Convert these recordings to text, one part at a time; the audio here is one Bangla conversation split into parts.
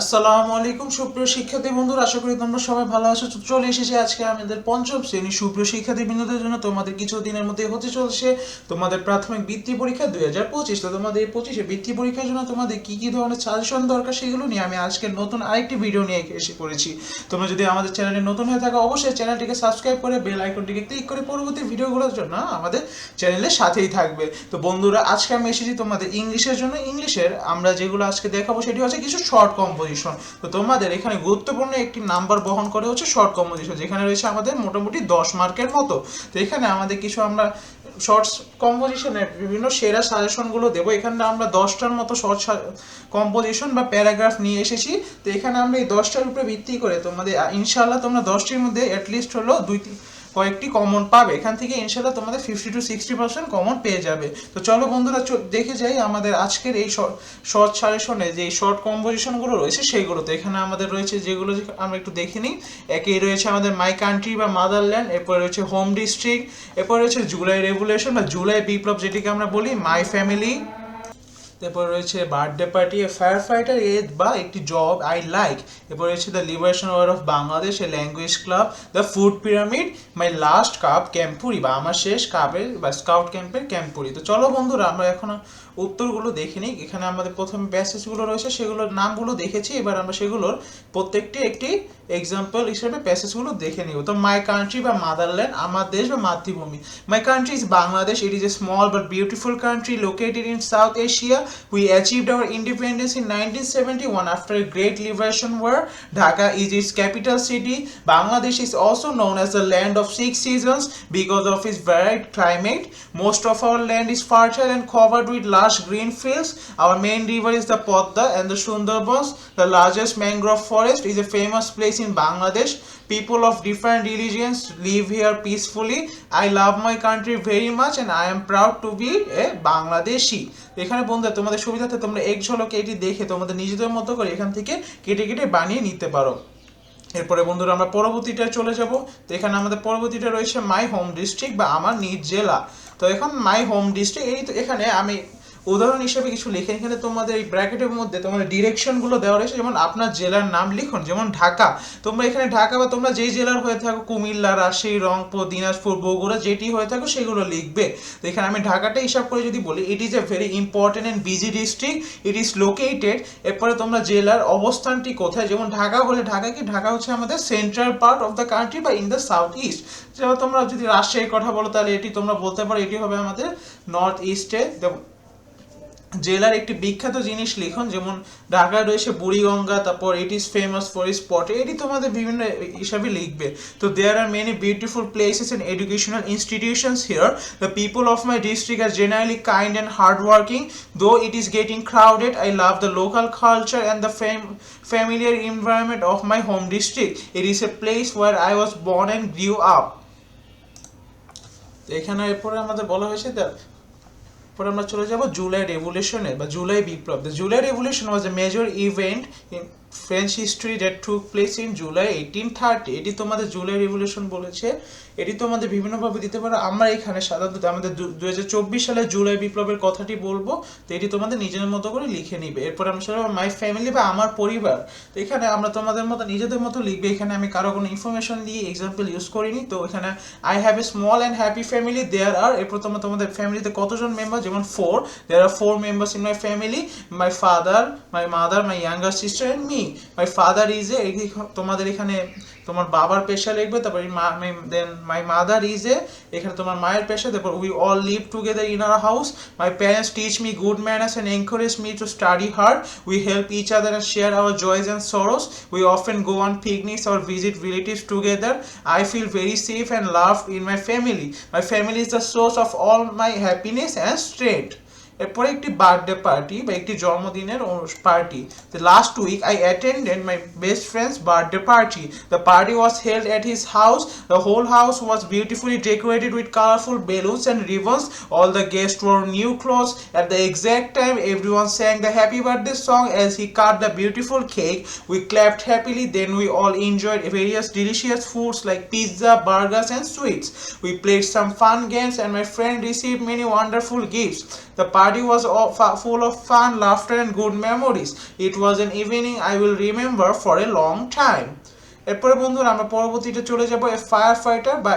আসসালামু আলাইকুম, সুপ্রিয় শিক্ষার্থী বন্ধুরা, আশা করি তোমরা সবাই ভালো আছো। চলে এসেছি আজকে আমাদের পঞ্চম শ্রেণি সুপ্রিয় শিক্ষার্থী বৃন্দদের জন্য। তোমাদের কিছু দিনের মধ্যে হতে চলছে তোমাদের প্রাথমিক বৃত্তি পরীক্ষা দুই হাজার পঁচিশ। তো তোমাদের এই পঁচিশে বৃত্তি পরীক্ষার জন্য তোমাদের কি কি ধরনের সাজেশন দরকার সেগুলো নিয়ে আমি আজকে নতুন আরেকটি ভিডিও নিয়ে এসে পড়েছি। তোমরা যদি আমাদের চ্যানেলে নতুন হয়ে থাকো, অবশ্যই চ্যানেলটিকে সাবস্ক্রাইব করে বেল আইকনটিকে ক্লিক করে পরবর্তী ভিডিওগুলোর জন্য আমাদের চ্যানেলের সাথেই থাকবে। তো বন্ধুরা, আজকে আমি এসেছি তোমাদের ইংলিশের জন্য। ইংলিশের আমরা যেগুলো আজকে দেখাবো সেটি হচ্ছে কিছু শর্ট কম্পোজিশন তো তোমাদের এখানে গুরুত্বপূর্ণ একটি নাম্বার বহন করে হচ্ছে শর্ট কম্পোজিশন যেখানে রয়েছে আমাদের মোটামুটি দশ মার্কের মতো। তো এখানে আমাদের কিছু আমরা শর্টস কম্পোজিশনের বিভিন্ন সেরা সাজেশনগুলো দেবো। এখানে আমরা দশটার মতো শর্ট কম্পোজিশন বা প্যারাগ্রাফ নিয়ে এসেছি। তো এখানে আমরা এই দশটার উপরে ভিত্তি করে তোমাদের ইনশাল্লাহ তোমরা দশটির মধ্যে অ্যাটলিস্ট হলো দুই কয়েকটি কমন পাবে। এখান থেকে ইনশাল্লাহ তোমাদের fifty to sixty percent common পেয়ে যাবে। তো চলো বন্ধুরা দেখে যাই আমাদের আজকের এই শর্ট সাজেশনে যে শর্ট কম্পোজিশনগুলো রয়েছে সেইগুলোতে। এখানে আমাদের রয়েছে যেগুলো আমরা একটু দেখে নিই। একেই রয়েছে আমাদের মাই কান্ট্রি বা মাদারল্যান্ড এরপর রয়েছে হোম ডিস্ট্রিক্ট এরপর রয়েছে জুলাই রেভুলেশন বা জুলাই বিপ্লব যেটিকে আমরা বলি মাই ফ্যামিলি তারপর রয়েছে birthday party a fire fighter a বা একটি জব আই লাইক এরপর রয়েছে the liberation war of Bangladesh a language club the food pyramid my last cup camporee বা আমার শেষ কাপের বা স্কাউট ক্যাম্পের ক্যাম্পুরি তো চলো বন্ধুরা, আমরা এখন উত্তরগুলো দেখে নিই। এখানে আমাদের প্রথম প্যাসেজগুলো রয়েছে, সেগুলোর নামগুলো দেখেছি। এবার আমরা সেগুলোর প্রত্যেকটি একটি এক্সাম্পল হিসেবে প্যাসেজগুলো দেখে নিব। তো মাই কান্ট্রি বা মাদারল্যান্ড আমার দেশ বা মাতৃভূমি। My country is Bangladesh it is a small but beautiful country located in South Asia we achieved our independence in nineteen seventy one after great liberation war Dhaka is its capital city Bangladesh is also known as the land of six seasons because of its varied climate. Most of our land is fertile and covered with lush green fields. Our main river is the Podda and the Sundarbans. The largest mangrove forest is a famous place in Bangladesh. People of different religions live here peacefully. I love my country very much and I am proud to be a Bangladeshi. এখানে বন্ধুরা তোমাদের সুবিধাতে তোমরা এক ঝলকে এটি দেখে তোমাদের নিজেদের মতো করে এখান থেকে কেটে কেটে বানিয়ে নিতে পারো এরপরে বন্ধুরা আমরা পরবর্তীটা চলে যাব তো এখানে আমাদের পরবর্তীটা রয়েছে মাই হোম ডিস্ট্রিক্ট বা আমার নিজ জেলা তো এখন মাই হোম ডিস্ট্রিক্ট এই তো এখানে আমি উদাহরণ হিসেবে কিছু লিখে, এখানে তোমাদের এই ব্র্যাকেটের মধ্যে তোমাদের ডিরেকশনগুলো দেওয়া রয়েছে, যেমন আপনার জেলার নাম লিখুন, যেমন ঢাকা। তোমরা এখানে ঢাকা বা তোমরা যেই জেলার হয়ে থাকো, কুমিল্লা, রাজশাহী, রংপুর, দিনাজপুর, বগুড়া, যেটি হয়ে থাকো সেগুলো লিখবে। তো এখানে আমি ঢাকাটা হিসাব করে যদি বলি it is a very important and busy district it is located এরপরে তোমরা জেলার অবস্থানটি কোথায়, যেমন ঢাকা হলে ঢাকা কি? ঢাকা হচ্ছে আমাদের central part of the country বা ইন দ্য সাউথ ইস্ট যেমন তোমরা যদি রাজশাহীর কথা বলো, তাহলে এটি তোমরা বলতে পারো, এটি হবে আমাদের নর্থ ইস্টে জেলার একটি বিখ্যাত জিনিস লিখুন, যেমন ঢাকায় রয়েছে বুড়িগঙ্গা, তারপর it is famous for is spot এটি তোমাদের বিভিন্ন হিসাবে লিখবে তো there are many beautiful places and educational institutions here the people of my district are generally kind and hard working though it is getting crowded I love the local culture and the environment of my home district. It is a place where I was born and grew up. তো এখানে এরপরে আমাদের বলা হয়েছে পরে আমরা চলে যাব জুলাই রেভলিউশনে বা জুলাই বিপ্লব। July revolution was a major event in French history that took place in July eighteen thirty এটি তোমাদের জুলাই রেভলিউশন বলেছে। এটি তোমাদের বিভিন্নভাবে দিতে পারো। আমরা এখানে সাধারণত আমাদের দু হাজার চব্বিশ সালে জুলাই বিপ্লবের কথাটি বলব, তো এটি তোমাদের নিজের মতো করে লিখে নিবে। এরপর আমি চলে মাই ফ্যামিলি বা আমার পরিবার, তো এখানে আমরা তোমাদের মতো নিজেদের মতো লিখবে। এখানে আমি কারও কোনো ইনফরমেশন দিয়ে এক্সাম্পল ইউজ করিনি। তো এখানে I have a small and happy family there are এরপর তোমরা তোমাদের ফ্যামিলিতে কতজন মেম্বার যেমন four there are four members in my family my father my mother my younger sister and me my father is a তোমাদের এখানে তোমার বাবার পেশা লিখবে, তারপর দেন মাই মাদার ইজ এ এখানে তোমার মায়ের পেশা, তারপর we all live together in our house my parents teach me good manners and encourage me to study hard we help each other and share our joys and sorrows we often go on picnics or visit relatives together I feel very safe and love in my family my family is the source of all my happiness and strength এরপরে একটি বার্থডে পার্টি বা একটি জন্মদিনের party The last week I attended my best friend's birthday party. The party was held at his house. The whole house was beautifully decorated with colorful balloons and ribbons. All the guests wore new clothes. At the exact time, everyone sang the happy birthday song as he cut the beautiful cake. We clapped happily. Then we all enjoyed various delicious foods like pizza, burgers, and sweets. We played some fun games, and my friend received many wonderful gifts. The party party was full of fun, laughter, and good memories. It was an evening I will remember for a long time. এরপরে বন্ধুরা আমরা পরবর্তীতে চলে যাব এ ফায়ার ফাইটার বা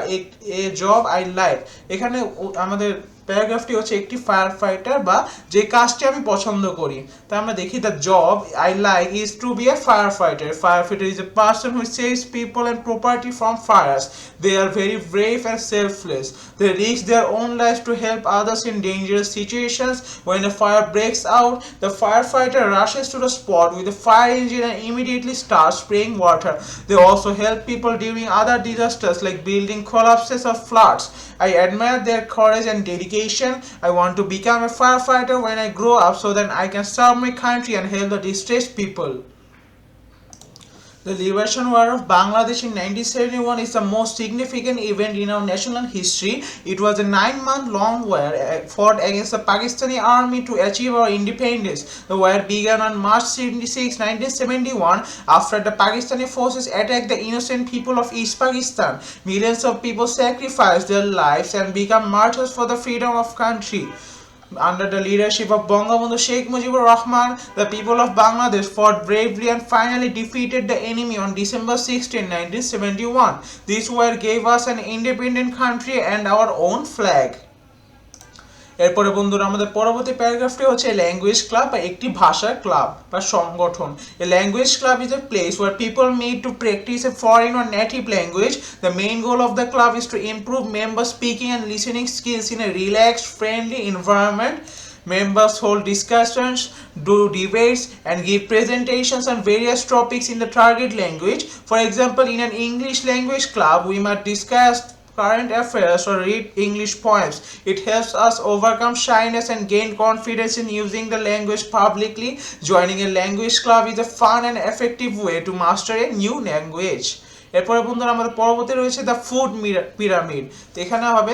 এ জব আই লাইক এখানে আমাদের প্যারাগ্রাফটি হচ্ছে একটি ফায়ার ফাইটার বা যে কাজটি আমি পছন্দ করি তা আমরা দেখি the job I like is to be a fire fighter fire fighter is a person who saves people and property from fires they are very brave and selfless they risk their own life to help others in dangerous situations when a fire breaks out the firefighter rushes to the spot with a fire engine and immediately starts spraying water they also help people during other disasters like building collapses or floods i admire their courage and dedication i want to become a firefighter when i grow up so that i can serve my country and help the distressed people the Liberation War of Bangladesh in 1971 is the most significant event in our national history. It was a nine month long war uh, fought against the Pakistani army to achieve our independence. The war began on March 26, 1971, after the Pakistani forces attacked the innocent people of East Pakistan. Millions of people sacrificed their lives and became martyrs for the freedom of country. Under the leadership of Bangabandhu Sheikh Mujibur Rahman, the people of Bangladesh fought bravely and finally defeated the enemy on December 16, 1971. This war gave us an independent country and our own flag. এরপরে বন্ধুরা, আমাদের পরবর্তী প্যারাগ্রাফটি হচ্ছে ল্যাঙ্গুয়েজ ক্লাব বা একটি ভাষার ক্লাব বা সংগঠন। A language club is a place where people meet to practice a foreign or native language the main goal of the club is to improve member speaking and listening skills in a relax friendly environment members hold discussions do debates and give presentations on various topics in the target language for example in an English language club we may discuss current affairs or read English poems. It helps us overcome shyness and gain confidence in using the language publicly. Joining a language club is a fun and effective way to master a new language. এরপরে বন্ধুরা আমাদের পরবর্তী রয়েছে দ্য ফুড পিরামিড তো এখানে হবে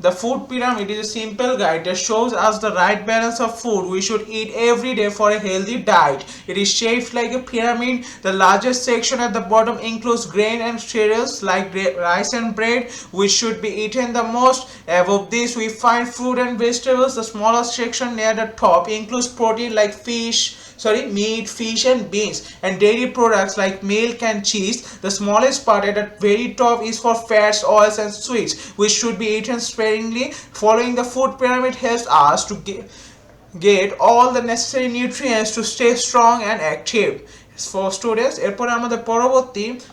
The food pyramid is a simple guide that shows us the right balance of food we should eat every day for a healthy diet. It is shaped like a pyramid. The largest section at the bottom includes grain and cereals like rice and bread, which should be eaten the most. Above this, we find fruit and vegetables. The smallest section near the top includes protein like fish, sorry meat fish and beans and dairy products like milk and cheese the smallest part at the very top is for fats oils and sweets which should be eaten sparingly following the food pyramid helps us to get get all the necessary nutrients to stay strong and active for students এরপরে আমাদের পরবর্তী বা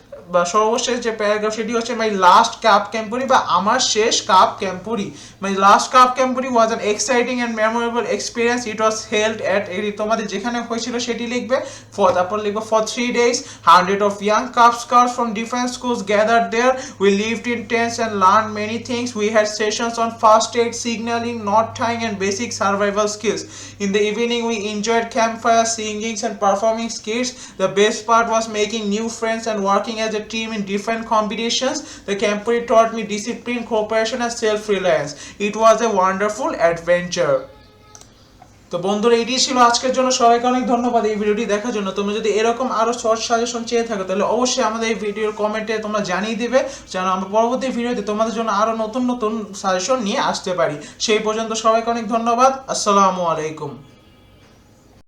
সর্বশেষ যে প্যারাগ্রাফ সেটি হচ্ছে মাই লাস্ট কাপ ক্যাম্পুরি বা আমার শেষ cub camporee my last cub camporee was an exciting and memorable experience it was held at এটি তোমাদের যেখানে হয়েছিল সেটি লিখবে ফর তারপর লিখবে for three days hundred of young cub scouts from different schools gather there we lived in tents and learn many things we had sessions on first aid signalling knot tying and basic survival skills in In the evening, we enjoyed campfire singings and performing skits. The best part was making new friends and working as a team in different competitions. The campfire taught me discipline, cooperation, and self-reliance. It was a wonderful adventure. তো বন্ধুরা এটি ছিল আজকের জন্য সবাইকে অনেক ধন্যবাদ এই ভিডিওটি দেখার জন্য তোমরা যদি এরকম আরও শর্ট সাজেশন চেয়ে থাকো তাহলে অবশ্যই আমাদের এই ভিডিওর কমেন্টে তোমরা জানিয়ে দিবে যেন আমরা পরবর্তী ভিডিওতে তোমাদের জন্য আরও নতুন নতুন সাজেশন নিয়ে আসতে পারি সেই পর্যন্ত সবাইকে অনেক ধন্যবাদ আসসালামু আলাইকুম